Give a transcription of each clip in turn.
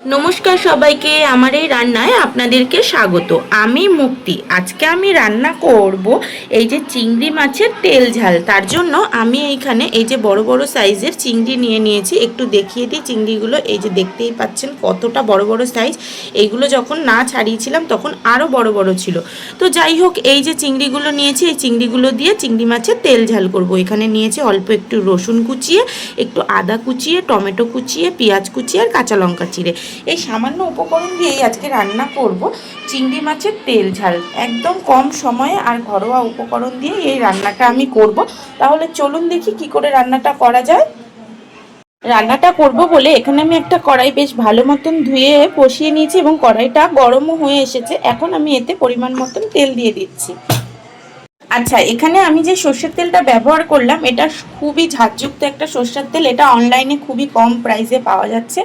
নমস্কার সবাইকে, আমার এই রান্নায় আপনাদেরকে স্বাগত। আমি মুক্তি। আজকে আমি রান্না করব এই যে চিংড়ি মাছের তেল ঝাল। তার জন্য আমি এইখানে এই যে বড় বড় সাইজের চিংড়ি নিয়ে নিয়েছি। একটু দেখিয়ে দিই চিংড়িগুলো। এই যে দেখতেই পাচ্ছেন কতটা বড় বড় সাইজ। এইগুলো যখন না ছাড়িয়েছিলাম তখন আরও বড় বড় ছিল। তো যাই হোক, এই যে চিংড়িগুলো নিয়েছি, এই চিংড়িগুলো দিয়ে চিংড়ি মাছের তেল ঝাল করব। এখানে নিয়েছি অল্প একটু রসুন কুচিয়ে, একটু আদা কুচিয়ে, টমেটো কুচিয়ে, পেঁয়াজ কুচিয়ে আর কাঁচা লঙ্কা চিড়ে। এই সামান্য উপকরণ দিয়েই আজকে রান্না করব চিংড়ি মাছের তেল ঝাল। একদম কম সময়ে আর ঘরোয়া উপকরণ দিয়ে এই রান্নাটা আমি করব। তাহলে চলুন দেখি কি করে রান্নাটা করা যায়। রান্নাটা করব বলে এখানে আমি একটা কড়াই বেশ ভালো মতন ধুয়ে বসিয়ে নিয়েছি এবং কড়াইটা গরমও হয়ে এসেছে। এখন আমি এতে পরিমাণ মতন তেল দিয়ে দিচ্ছি। আচ্ছা এখানে আমি যে সর্ষের তেলটা ব্যবহার করলাম, এটা খুবই ঝাঁঝযুক্ত একটা সর্ষের তেল। এটা অনলাইনে খুবই কম প্রাইসে পাওয়া যাচ্ছে।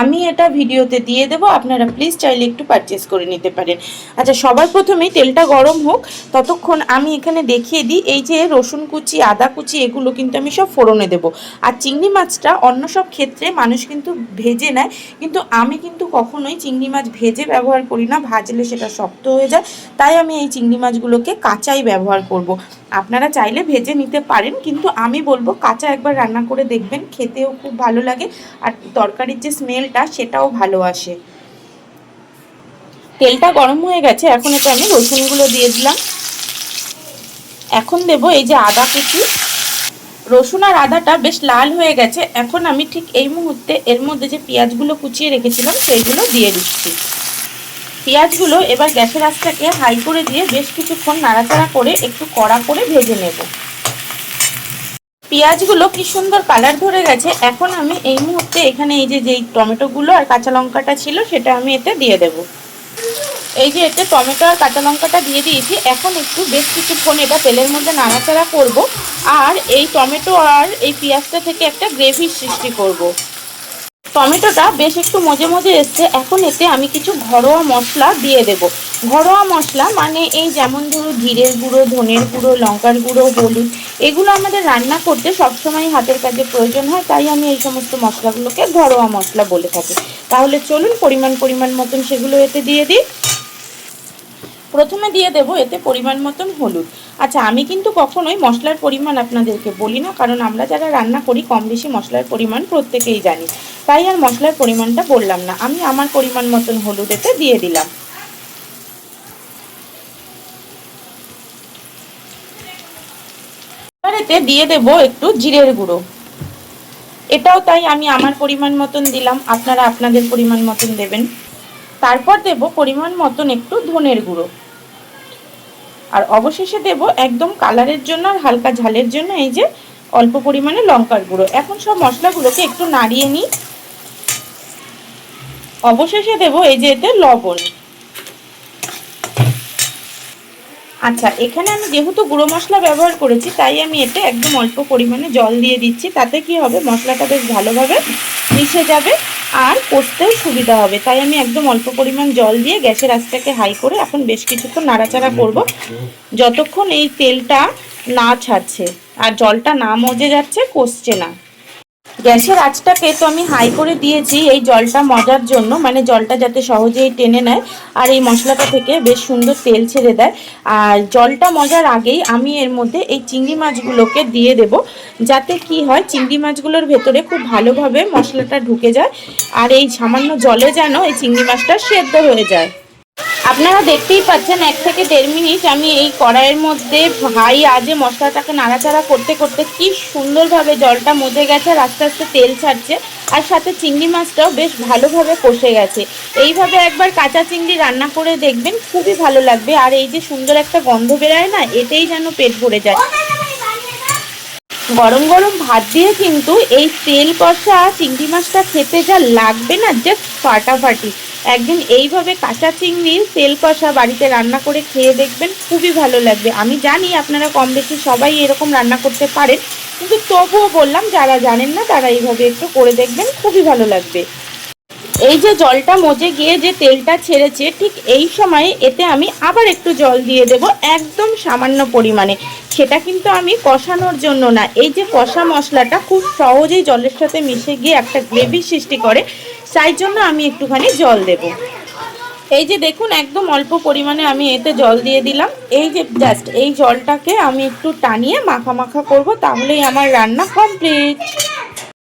আমি এটা ভিডিওতে দিয়ে দেবো, আপনারা প্লিজ চাইলে একটু পারচেস করে নিতে পারেন। আচ্ছা সবার প্রথমেই তেলটা গরম হোক, ততক্ষণ আমি এখানে দেখিয়ে দিই, এই যে রসুন কুচি, আদা কুচি, এগুলো কিন্তু আমি সব ফোড়নে দেবো। আর চিংড়ি মাছটা অন্য সব ক্ষেত্রে মানুষ কিন্তু ভেজে নেয়, কিন্তু আমি কিন্তু কখনোই চিংড়ি মাছ ভেজে ব্যবহার করি না, ভাজলে সেটা শক্ত হয়ে যায়। তাই আমি এই চিংড়ি মাছগুলোকে কাঁচাই ব্যবহার করব। আপনারা চাইলে ভেজে নিতে পারেন, কিন্তু আমি বলব কাঁচা একবার রান্না করে দেখবেন, খেতেও খুব ভালো লাগে আর তরকারির যে স্মেলটা সেটাও ভালো আসে। তেলটা গরম হয়ে গেছে, এখন এটা আমি রসুনগুলো দিয়ে দিলাম। এখন দেব এই যে আদা কুচি। রসুন আর আদাটা বেশ লাল হয়ে গেছে, এখন আমি ঠিক এই মুহূর্তে এর মধ্যে যে পেঁয়াজগুলো কুচিয়ে রেখেছিলাম, সেইগুলো দিয়ে দিচ্ছি। পেঁয়াজগুলো এবার গ্যাসের আঁচটাকে হাই করে দিয়ে বেশ কিছুক্ষণ নাড়াচাড়া করে একটু কড়া করে ভেজে নেব। পেঁয়াজগুলো কি সুন্দর কালার ধরে গেছে। এখন আমি এই মুহূর্তে এখানে এই যে, যেই টমেটোগুলো আর কাঁচা লঙ্কাটা ছিল, সেটা আমি এতে দিয়ে দেব। এই যে, এতে টমেটো আর কাঁচা লঙ্কাটা দিয়ে দিয়েছি। এখন একটু বেশ কিছুক্ষণ এটা তেলের মধ্যে নাড়াচাড়া করব। আর এই টমেটো আর এই পেঁয়াজটা থেকে একটা গ্রেভির সৃষ্টি করব। টমেটোটা বেশ একটু মজে মজে এসছে। এখন এতে আমি কিছু ঘরোয়া মশলা দিয়ে দেব। ঘরোয়া মশলা মানে এই যেমন ধরুন জিরের গুঁড়ো, ধনের গুঁড়ো, লঙ্কার গুঁড়ো, হলুদ, এগুলো আমাদের রান্না করতে সবসময় হাতের কাজে প্রয়োজন হয়, তাই আমি এই সমস্ত মশলাগুলোকে ঘরোয়া মশলা বলে থাকি। তাহলে চলুন পরিমাণ পরিমাণ মতন সেগুলো এতে দিয়ে দিই। প্রথমে দিয়ে দেব এতে পরিমাণ মতন হলুদ। আচ্ছা আমি কিন্তু কখনোই মশলার পরিমাণ আপনাদেরকে বলি না, কারণ আমরা যারা রান্না করি, কম বেশি মশলার পরিমাণ প্রত্যেকেই জানি। তাই আর মশলার পরিমাণটা বললাম না। আমি আমার পরিমাণ মতন হলুদ এতে দিয়ে দিলাম। এতে দিয়ে দেব একটু জিরের গুঁড়ো। এটাও তাই আমি আমার পরিমাণ মতন দিলাম। আপনারা আপনাদের পরিমাণ মতন দেবেন। তারপর দেব পরিমাণ মতন একটু ধনের গুঁড়ো। আর অবশেষে দেব একদম কালারের জন্য আর হালকা ঝালের জন্য এই যে অল্প পরিমাণে লঙ্কার গুঁড়ো। এখন সব মশলাগুলোকে একটু নাড়িয়ে নিই। অবশেষে দেব এই যে এতে লবণ। আচ্ছা এখানে আমি যেহেতু গুঁড়ো মশলা ব্যবহার করেছি, তাই আমি এতে একদম অল্প পরিমাণে জল দিয়ে দিচ্ছি। তাতে কি হবে? মশলাটা বেশ ভালোভাবে মিশে যাবে আর করতেও সুবিধা হবে। তাই আমি একদম অল্প পরিমাণ জল দিয়ে গ্যাসের আঁচটাকে হাই করে এখন বেশ কিছুক্ষণ নাড়াচাড়া করব। যতক্ষণ এই তেলটা না ছাড়ছে আর জলটা না মজে যাচ্ছে, কষছে না। গ্যাসের আঁচটাকে তো আমি হাই করে দিয়েছি, এই জলটা মজার জন্য মানে জলটা যাতে সহজেই টেনে নেয়, আর এই মশলাটা থেকে বেশ সুন্দর তেল ছেড়ে দেয়। আর জলটা মজার আগেই আমি এর মধ্যে এই চিংড়ি মাছগুলোকে দিয়ে দেব, যাতে কি হয়, চিংড়ি মাছগুলোর ভেতরে খুব ভালোভাবে মশলাটা ঢুকে যায়, আর এই সামান্য জলে যেন এই চিংড়ি মাছটা সেদ্ধ হয়ে যায়। আপনারা দেখতেই পাচ্ছেন, এক থেকে দেড় মিনিট আমি এই কড়াইয়ের মধ্যে ভাই আজে মশলাটাকে নাড়াচাড়া করতে করতে কি সুন্দরভাবে জলটা মজে গেছে আর আস্তে আস্তে তেল ছাড়ছে। আর সাথে চিংড়ি মাছটাও বেশ ভালোভাবে কষে গেছে। এইভাবে একবার কাঁচা চিংড়ি রান্না করে দেখবেন খুবই ভালো লাগবে। আর এই যে সুন্দর একটা গন্ধ বেরায় না, এতেই যেন পেট ভরে যায়। গরম গরম ভাত দিয়ে কিন্তু এই তেল কষা চিংড়ি মাছটা খেতে যা লাগবে না জাস্ট ফাটাফাটি। একদিন এইভাবে কাঁচা চিংড়ি তেল কষা বাড়িতে রান্না করে খেয়ে দেখবেন খুবই ভালো লাগবে। আমি জানি আপনারা কম বেশি সবাই এরকম রান্না করতে পারেন, কিন্তু তবুও বললাম, যারা জানেন না তারা এইভাবে একটু করে দেখবেন, খুবই ভালো লাগবে। এই যে জলটা মজে গিয়ে যে তেলটা ছেড়েছে, ঠিক এই সময়ে এতে আমি আবার একটু জল দিয়ে দেব একদম সামান্য পরিমাণে। সেটা কিন্তু আমি কষানোর জন্য না। এই যে কষা মশলাটা খুব সহজেই জলের সাথে মিশে গিয়ে একটা গ্রেভি সৃষ্টি করে, তাই জন্য আমি একটুখানি জল দেব। এই যে দেখুন, একদম অল্প পরিমাণে আমি এতে জল দিয়ে দিলাম। এই যে জাস্ট এই জলটাকে আমি একটু টানিয়ে মাখা মাখা করব, তাহলেই আমার রান্না কমপ্লিট।